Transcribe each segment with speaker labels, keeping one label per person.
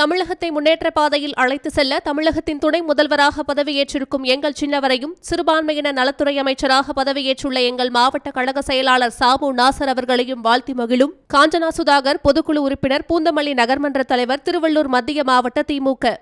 Speaker 1: தமிழகத்தை முன்னேற்ற பாதையில் அழைத்து செல்ல தமிழகத்தின் துணை முதல்வராக பதவியேற்றிருக்கும் எங்கள் சின்னவரையும் சிறுபான்மையின நலத்துறை அமைச்சராக பதவியேற்றுள்ள எங்கள் மாவட்ட கழக செயலாளர் சாமு நாசர் அவர்களையும் வாழ்த்தி மகிழும். காஞ்சனா சுதாகர் பொதுக்குழு உறுப்பினர் பூந்தமல்லி நகர்மன்ற தலைவர் திருவள்ளூர் மத்திய மாவட்ட திமுக.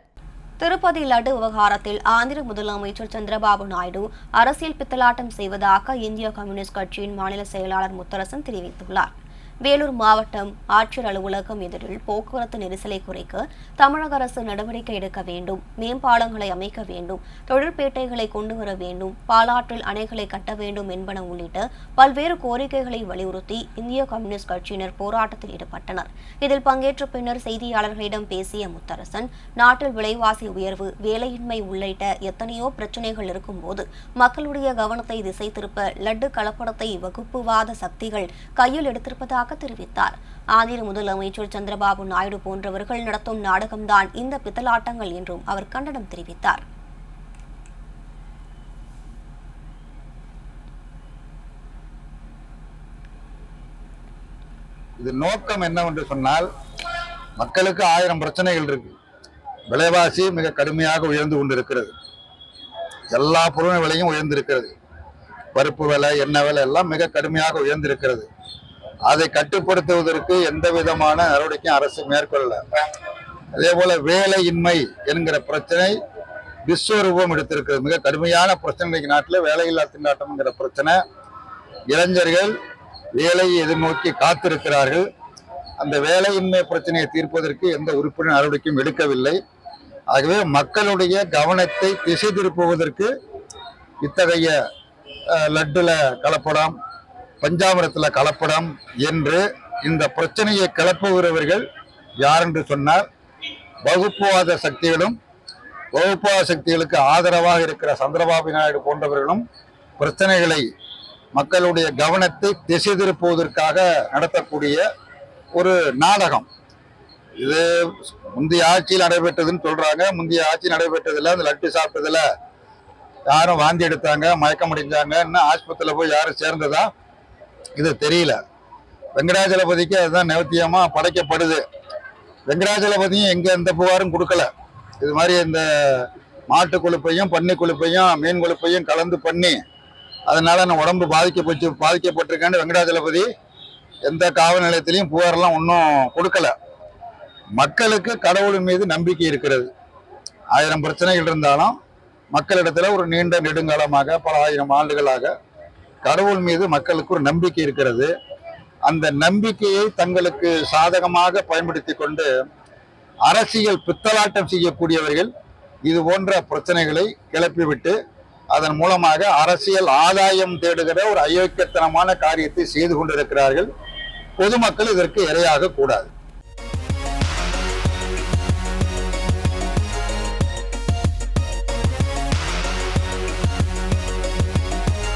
Speaker 2: திருப்பதி லட்டு விவகாரத்தில் ஆந்திர முதலமைச்சர் சந்திரபாபு நாயுடு அரசியல் பித்தலாட்டம் செய்வதாக இந்திய கம்யூனிஸ்ட் கட்சியின் மாநில செயலாளர் முத்தரசன் தெரிவித்துள்ளார். வேலூர் மாவட்டம் ஆட்சியர் அலுவலகம் எதிரில் போக்குவரத்து நெரிசலை குறைக்க தமிழக அரசு நடவடிக்கை எடுக்க வேண்டும் மேம்பாலங்களை அமைக்க வேண்டும் தொழிற்பேட்டைகளை கொண்டு வர வேண்டும் பாலாற்றில் அணைகளை கட்ட வேண்டும் என்பன உள்ளிட்ட பல்வேறு கோரிக்கைகளை வலியுறுத்தி இந்திய கம்யூனிஸ்ட் கட்சியினர் போராட்டத்தில் ஈடுபட்டனர். இதில் பங்கேற்ற பின்னர் செய்தியாளர்களிடம் பேசிய முத்தரசன் நாட்டில் விலைவாசி உயர்வு வேலையின்மை உள்ளிட்ட எத்தனையோ பிரச்சனைகள் இருக்கும்போது மக்களுடைய கவனத்தை திசை திருப்ப லட்டு கலப்படத்தை வகுப்புவாத சக்திகள் கையில் எடுத்திருப்பதாக தெரிவித்தார். ஆந்திர முதலமைச்சர் சந்திரபாபு நாயுடு போன்றவர்கள் நடத்தும் நாடகம்தான் இந்த பித்தலாட்டங்கள் என்றும் அவர் கண்டனம் தெரிவித்தார்.
Speaker 3: இது நோக்கம் என்னவென்று சொன்னால் மக்களுக்கு ஆயிரம் பிரச்சனைகள் இருக்கு. விலைவாசி மிக கடுமையாக உயர்ந்து கொண்டிருக்கிறது. எல்லா பொருள் விலையும் உயர்ந்திருக்கிறது. பருப்பு விலை எண்ணெய் விலை எல்லாம் மிக கடுமையாக உயர்ந்திருக்கிறது. அதை கட்டுப்படுத்துவதற்கு எந்த விதமான நடவடிக்கையும் அரசு மேற்கொள்ளல. அதே போல வேலையின்மை என்கிற பிரச்சனை விஸ்வரூபம் எடுத்திருக்கிறது. மிக கடுமையான பிரச்சனை நாட்டில் வேலையில்லா திண்டாட்டம்ங்கிற பிரச்சனை. இளைஞர்கள் வேலையை எதிர்நோக்கி காத்திருக்கிறார்கள். அந்த வேலையின்மை பிரச்சனையை தீர்ப்பதற்கு எந்த உறுப்பினர் நடவடிக்கையும் எடுக்கவில்லை. ஆகவே மக்களுடைய கவனத்தை திசை திருப்புவதற்கு இத்தகைய லட்டுல கலப்படம் பஞ்சாமிரத்தில் கலப்படம் என்று இந்த பிரச்சனையை கிளப்புகிறவர்கள் யார் என்று வகுப்புவாத சக்திகளும் வகுப்புவாத சக்திகளுக்கு ஆதரவாக இருக்கிற சந்திரபாபு நாயுடு போன்றவர்களும் பிரச்சனைகளை மக்களுடைய கவனத்தை திசை திருப்புவதற்காக நடத்தக்கூடிய ஒரு நாடகம். இது முந்தைய ஆட்சியில் நடைபெற்றதுன்னு சொல்றாங்க. முந்தைய ஆட்சி நடைபெற்றதில் அந்த லட்டு சாப்பிட்டதில் யாரும் வாந்தி எடுத்தாங்க மயக்கம் அடைஞ்சாங்க இன்னும் ஆஸ்பத்திரியில் போய் யாரும் சேர்ந்ததா? இது தெரியல. வெங்கடாஜலபதிக்கு அதுதான் நிவத்தியமா படைக்கப்படுது. வெங்கடாஜலபதியும் எங்க எந்த புகாரும் கொடுக்கல. இது மாதிரி இந்த மாட்டு கொழுப்பையும் பன்னி கொழுப்பையும் மீன் கொழுப்பையும் கலந்து பண்ணி அதனால நான் உடம்பு பாதிக்கப்பட்டு பாதிக்கப்பட்டிருக்கேன்னு வெங்கடாஜலபதி எந்த காவல் நிலையத்திலையும் புகாரெல்லாம் ஒன்றும் கொடுக்கல. மக்களுக்கு கடவுள் மீது நம்பிக்கை இருக்கிறது. ஆயிரம் பிரச்சனைகள் இருந்தாலும் மக்களிடத்துல ஒரு நீண்ட நெடுங்காலமாக பல ஆயிரம் ஆண்டுகளாக கடவுள் மீது மக்களுக்கு ஒரு நம்பிக்கை இருக்கிறது. அந்த நம்பிக்கையை தங்களுக்கு சாதகமாக பயன்படுத்தி கொண்டு அரசியல் பித்தலாட்டம் செய்யக்கூடியவர்கள் இது போன்ற பிரச்சனைகளை கிளப்பிவிட்டு அதன் மூலமாக அரசியல் ஆதாயம் தேடுகிற ஒரு அயோக்கியத்தனமான காரியத்தை செய்து கொண்டிருக்கிறார்கள். பொதுமக்கள் இதற்கு இரையாக கூடாது.